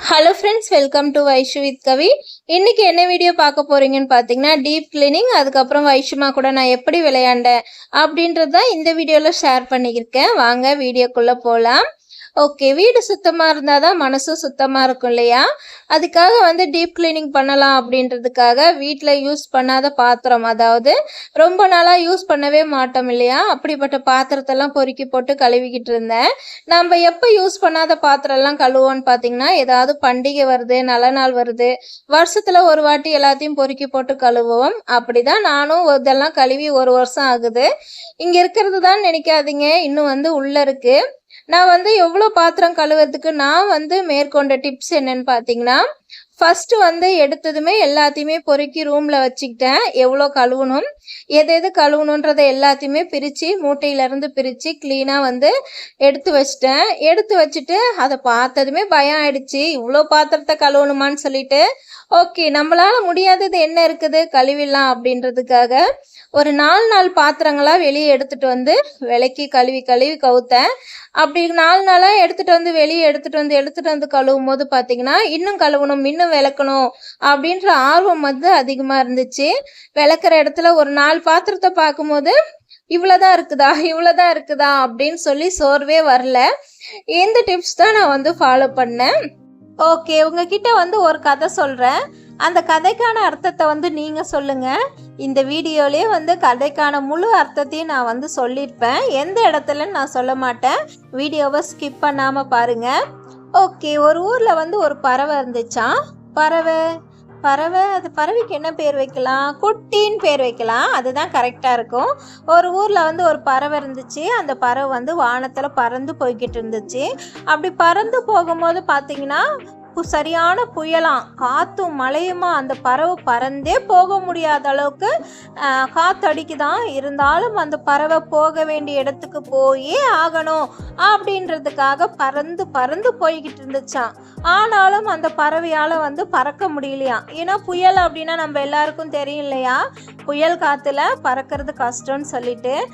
Hello friends welcome to Vaishu with Kavi இன்னைக்கு என்ன video பார்க்க போறீங்கன்னு பார்த்தீங்கன்னா டீப் கிளீனிங் அதுக்கப்புறம் வைஷுமா கூட நான் எப்படி விளையாண்டேன் அப்படின்றது தான் இந்த வீடியோவில் ஷேர் பண்ணியிருக்கேன். வாங்க வீடியோக்குள்ளே போகலாம் ஓகே வீடு சுத்தமாக இருந்தால் தான் மனசும் சுத்தமாக இருக்கும் இல்லையா? அதுக்காக வந்து டீப் கிளீனிங் பண்ணலாம் அப்படின்றதுக்காக வீட்டில் யூஸ் பண்ணாத பாத்திரம். அதாவது ரொம்ப நாளாக யூஸ் பண்ணவே மாட்டோம் இல்லையா? அப்படிப்பட்ட பாத்திரத்தெல்லாம் பொறுக்கி போட்டு கழுவிக்கிட்டு இருந்தேன். நம்ம எப்போ யூஸ் பண்ணாத பாத்திரம்லாம் கழுவோன்னு பார்த்தீங்கன்னா ஏதாவது பண்டிகை வருது நல்ல நாள் வருது வருஷத்தில் ஒரு வாட்டி எல்லாத்தையும் பொறுக்கி போட்டு கழுவுவோம் அப்படிதான் நானும் இதெல்லாம் கழுவி ஒரு வருஷம் ஆகுது. இங்கே இருக்கிறது தான் நினைக்காதீங்க. இன்னும் வந்து உள்ளே இருக்குது நான் வந்து எவ்வளோ பாத்திரம் கழுவுறதுக்கு நான் வந்து மேற்கொண்ட டிப்ஸ் என்னன்னு பார்த்தீங்கன்னா ஃபர்ஸ்ட் வந்து எடுத்ததுமே எல்லாத்தையுமே பொறுக்கி ரூம்ல வச்சுக்கிட்டேன். எவ்வளோ கழுவணும் எது எது கழுவணுன்றதை எல்லாத்தையுமே பிரித்து மூட்டையிலேருந்து பிரித்து க்ளீனாக வந்து எடுத்து வச்சிட்டேன். எடுத்து வச்சுட்டு அதை பார்த்ததுமே பயம் ஆயிடுச்சு. இவ்வளோ பாத்திரத்தை கழுவணுமான்னு சொல்லிட்டு ஓகே நம்மளால் முடியாதது என்ன இருக்குது? கழுவிடலாம் அப்படின்றதுக்காக ஒரு நாலு நாள் பாத்திரங்களாக வெளியே எடுத்துகிட்டு வந்து விளக்கி கழுவி கழுவி கவுத்தேன். அப்படி நாலு நாளாக எடுத்துகிட்டு வந்து வெளியே எடுத்துகிட்டு வந்து எடுத்துகிட்டு வந்து கழுவும் போது பார்த்தீங்கன்னா இன்னும் கழுவணும் இன்னும் விளக்கணும் அப்படின்ற ஆர்வம் வந்து அதிகமாக இருந்துச்சு. விளக்குற இடத்துல ஒரு நாலு பாத்திரத்தை பார்க்கும்போது இவ்வளோதான் இருக்குதா இவ்வளோதான் இருக்குதா அப்படின்னு சொல்லி சோர்வே வரல. இந்த டிப்ஸ் தான் நான் வந்து ஃபாலோ பண்ணேன். ஓகே உங்ககிட்ட வந்து ஒரு கதை சொல்கிறேன் அந்த கதைக்கான அர்த்தத்தை வந்து நீங்கள் சொல்லுங்கள் இந்த வீடியோலேயே வந்து கதைக்கான முழு அர்த்தத்தையும் நான் வந்து சொல்லியிருப்பேன் எந்த இடத்துலன்னு நான் சொல்ல மாட்டேன். வீடியோவை ஸ்கிப் பண்ணாமல் பாருங்கள் ஓகே ஒரு ஊரில் வந்து ஒரு பறவை இருந்துச்சா பறவை? பறவை அது பறவைக்கு என்ன பேர் வைக்கலாம்? குட்டின்னு பேர் வைக்கலாம். அதுதான் கரெக்டாக இருக்கும். ஒரு ஊரில் வந்து ஒரு பறவை இருந்துச்சு. அந்த பறவை வந்து வானத்தில் பறந்து போய்கிட்டு இருந்துச்சு. அப்படி பறந்து போகும்போது பார்த்தீங்கன்னா சரியான புயலாம் காற்றும் மழையுமா? அந்த பறவை பறந்தே போக முடியாத அளவுக்கு காற்றடிக்குதான் காத்தடிக்குதான். இருந்தாலும் அந்த பறவை போக வேண்டிய இடத்துக்கு போயே ஆகணும் அப்படின்றதுக்காக பறந்து பறந்து போய்கிட்டு இருந்துச்சாம். ஆனாலும் அந்த பறவையால் வந்து பறக்க முடியலையா? ஏன்னா புயல் அப்படின்னா நம்ம எல்லாருக்கும் தெரியும் இல்லையா? புயல் காற்றுல பறக்கிறது கஷ்டம்னு சொல்லிட்டு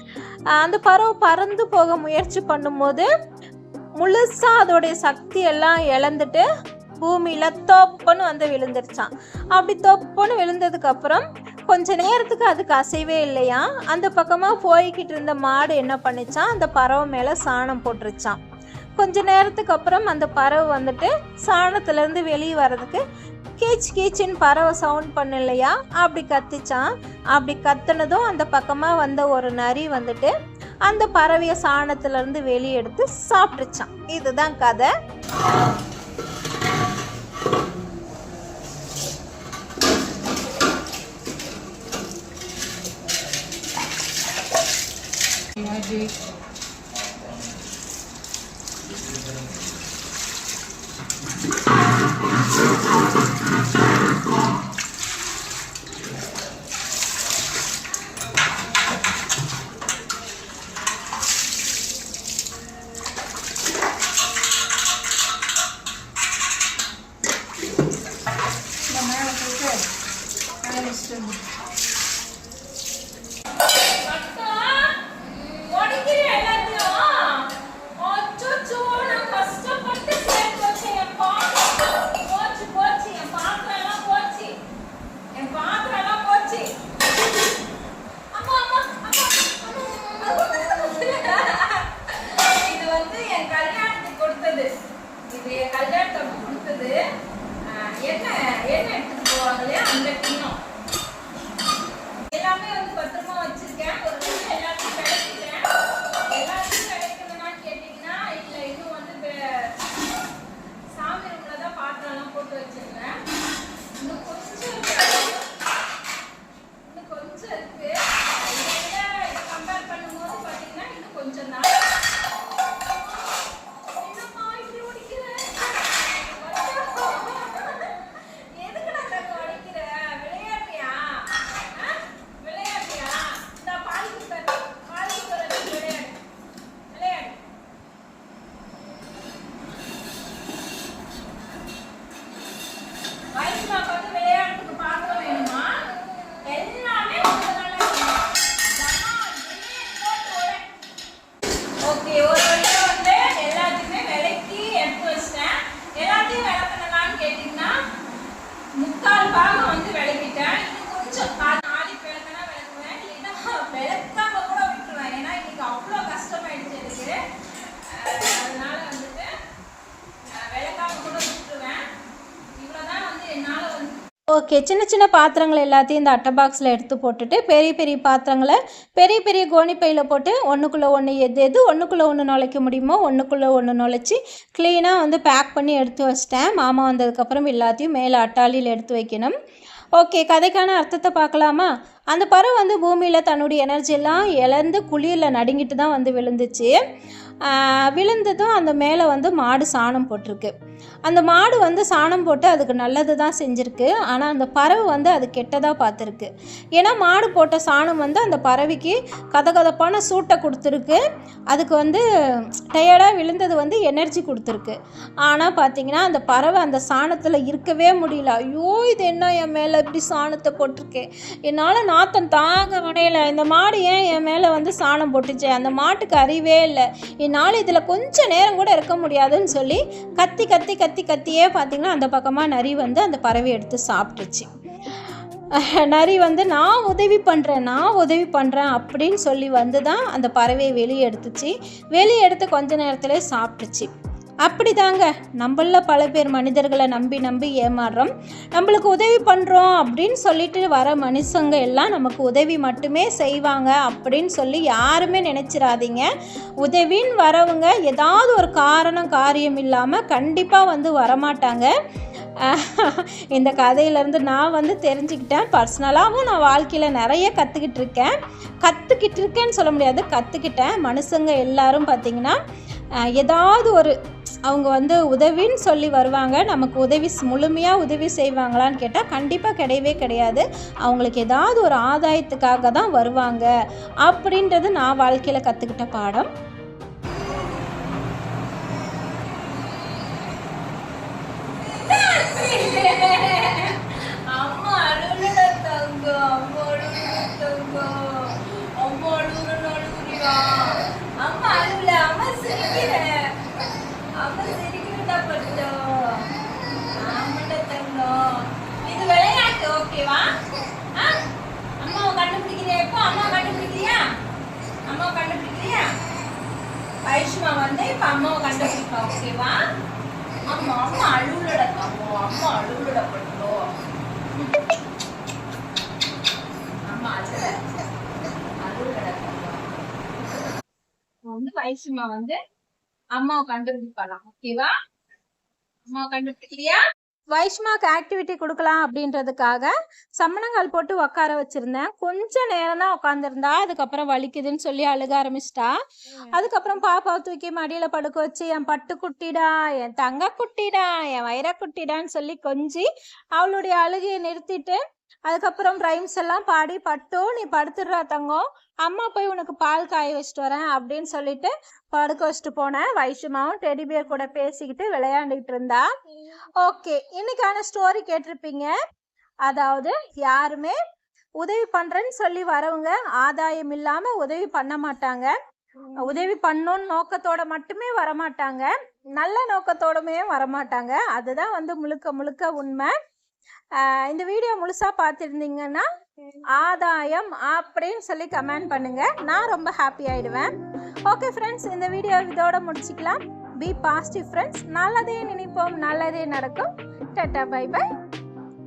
அந்த பறவை பறந்து போக முயற்சி பண்ணும்போது முழுசாக அதோடைய சக்தி எல்லாம் இழந்துட்டு பூமியில தொப்புன்னு வந்து விழுந்துருச்சான் அப்படி தொப்புன்னு விழுந்ததுக்கு அப்புறம் கொஞ்ச நேரத்துக்கு அதுக்கு அசைவே இல்லையா? அந்த பக்கமா போய்கிட்டு இருந்த மாடு என்ன பண்ணிச்சான் அந்த பறவை மேல சாணம் போட்டுருச்சான் கொஞ்ச நேரத்துக்கு அப்புறம் அந்த பறவை வந்துட்டு சாணத்துல இருந்து வெளியே வர்றதுக்கு கீச் கீச்சின்னு பறவை சவுண்ட் பண்ணலையா? இல்லையா அப்படி கத்திச்சான் அப்படி கத்துனதும் அந்த பக்கமா வந்த ஒரு நரி வந்துட்டு அந்த பறவையை சாணத்துல இருந்து வெளியே எடுத்து சாப்பிட்டுச்சான் இதுதான் கதை. இது ஓகே சின்ன சின்ன பாத்திரங்கள் எல்லாத்தையும் இந்த அட்டை பாக்ஸில் எடுத்து போட்டுட்டு பெரிய பெரிய பாத்திரங்களை பெரிய பெரிய கோணிப்பையில் போட்டு ஒன்றுக்குள்ளே ஒன்று எது எது ஒன்றுக்குள்ளே ஒன்று நுழைக்க முடியுமோ ஒன்றுக்குள்ளே ஒன்று நுழைச்சி க்ளீனாக வந்து பேக் பண்ணி எடுத்து வச்சிட்டேன். மாமா வந்ததுக்கப்புறம் எல்லாத்தையும் மேலே அட்டாளியில் எடுத்து வைக்கணும். ஓகே கதைக்கான அர்த்தத்தை பார்க்கலாமா? அந்த பறவை வந்து பூமியில் தன்னுடைய எனர்ஜியெல்லாம் இழந்து குளிரில் நடுங்கிட்டு தான் வந்து விழுந்துச்சு. விழுந்ததும் அந்த மேலே வந்து மாடு சாணம் போட்டிருக்கு. அந்த மாடு வந்து சாணம் போட்டு அதுக்கு நல்லது தான் செஞ்சுருக்கு. ஆனால் அந்த பறவை வந்து அது கெட்டதாக பார்த்துருக்கு. ஏன்னா மாடு போட்ட சாணம் வந்து அந்த பறவைக்கு கதகதப்பான சூட்டை கொடுத்துருக்கு. அதுக்கு வந்து டயர்டாக விழுந்தது வந்து எனர்ஜி கொடுத்துருக்கு. ஆனால் பார்த்தீங்கன்னா அந்த பறவை அந்த சாணத்தில் இருக்கவே முடியல. ஐயோ இது என்ன என் மேலே இப்படி சாணத்தை போட்டிருக்கேன் என்னால் நாத்தம் தாங்க முடியல இந்த மாடு ஏன் என் மேலே வந்து சாணம் போட்டுச்சு? அந்த மாட்டுக்கு அறிவே இல்லை. என்னால் இதில் கொஞ்சம் நேரம் கூட இருக்க முடியாதுன்னு சொல்லி கத்தி கத்தி கத்தி கத்தியே பார்த்தீங்கன்னா அந்த பக்கமாக நரி வந்து அந்த பறவை எடுத்து சாப்பிட்டுச்சு. நரி வந்து நான் உதவி பண்ணுறேன் நான் உதவி பண்ணுறேன் அப்படின்னு சொல்லி வந்து தான் அந்த பறவையை வெளியே எடுத்துச்சு. வெளியே எடுத்து கொஞ்ச நேரத்தில் சாப்பிட்டுச்சு. அப்படிதாங்க. நம்மள பல பேர் மனிதர்களை நம்பி நம்பி ஏமாறுறோம். நம்மளுக்கு உதவி பண்ணுறோம் அப்படின்னு சொல்லிட்டு வர மனுஷங்க எல்லாம் நமக்கு உதவி மட்டுமே செய்வாங்க அப்படின்னு சொல்லி யாருமே நினச்சிடாதீங்க உதவின்னு வரவங்க ஏதாவது ஒரு காரணம் காரியம் இல்லாமல் கண்டிப்பாக வந்து வரமாட்டாங்க. இந்த கதையிலேருந்து நான் வந்து தெரிஞ்சுக்கிட்டேன். பர்சனலாகவும் நான் வாழ்க்கையில் நிறைய கற்றுக்கிட்டு இருக்கேன். கற்றுக்கிட்டு இருக்கேன்னு சொல்ல முடியாது கற்றுக்கிட்டேன் மனுஷங்க எல்லாரும் பார்த்திங்கன்னா ஏதாவது ஒரு அவங்க வந்து உதவின்னு சொல்லி வருவாங்க. நமக்கு உதவி முழுமையாக உதவி செய்வாங்களான்னு கேட்டால் கண்டிப்பாக கிடையவே கிடையாது. அவங்களுக்கு ஏதாவது ஒரு ஆதாயத்துக்காக தான் வருவாங்க. அப்படின்றது நான் வாழ்க்கையில் கற்றுக்கிட்ட பாடம். அம்மா வைஷ்மா வந்து இப்ப அம்மாவை கண்டுபிடிப்பா ஓகேவா? அம்மா அம்மா அழுவுலட தங்கம் அம்மா அழுவுலட பட்டோ அம்மா அழுல அழுவுலட வந்து வைஷ்மா வந்து அம்மாவை கண்டுபிடிப்பாளாம் ஓகேவா? அம்மாவை கண்டுபிடிக்கலையா? வைஷ்மாக்கு ஆக்டிவிட்டி கொடுக்கலாம் அப்படின்றதுக்காக சம்மணங்கால் போட்டு உட்கார வச்சிருந்தேன். கொஞ்ச நேரம் தான் உட்காந்துருந்தா அதுக்கப்புறம் வலிக்குதுன்னு சொல்லி அழுக ஆரம்பிச்சிட்டா. அதுக்கப்புறம் பாப்பாவை தூக்கி மடியில் படுக்க வச்சு என் பட்டு குட்டிடா என் தங்க குட்டிடா என் வைர குட்டிடான்னு சொல்லி கொஞ்சி அவளுடைய அழுகையை நிறுத்திட்டு அதுக்கப்புறம் ரைம்ஸ் எல்லாம் பாடி பட்டு நீ படுத்துடுறா தங்கம் அம்மா போய் உனக்கு பால் காய வச்சுட்டு வரேன் அப்படின்னு சொல்லிட்டு படுக்க வச்சுட்டு போனேன் வைஷ்மாவும் டெடி கூட பேசிக்கிட்டு விளையாண்டுக்கிட்டு இருந்தா. ஓகே இன்னைக்கான ஸ்டோரி கேட்டிருப்பீங்க. அதாவது யாருமே உதவி பண்றேன்னு சொல்லி வரவங்க ஆதாயம் இல்லாம உதவி பண்ண மாட்டாங்க. உதவி பண்ணோன்னு நோக்கத்தோட மட்டுமே வரமாட்டாங்க. நல்ல நோக்கத்தோடமே வரமாட்டாங்க. அதுதான் வந்து முழுக்க முழுக்க உண்மை. இந்த வீடியோ முழுசா பார்த்துருந்தீங்கன்னா ஆதாயம் அப்படின்னு சொல்லி கமெண்ட் பண்ணுங்க. நான் ரொம்ப ஹாப்பி ஆயிடுவேன். ஓகே ஃப்ரெண்ட்ஸ் இந்த வீடியோ இதோட முடிச்சுக்கலாம். பி பாசிட்டிவ் ஃப்ரெண்ட்ஸ் நல்லதே நினைப்போம் நல்லதே நடக்கும். Ta-ta by by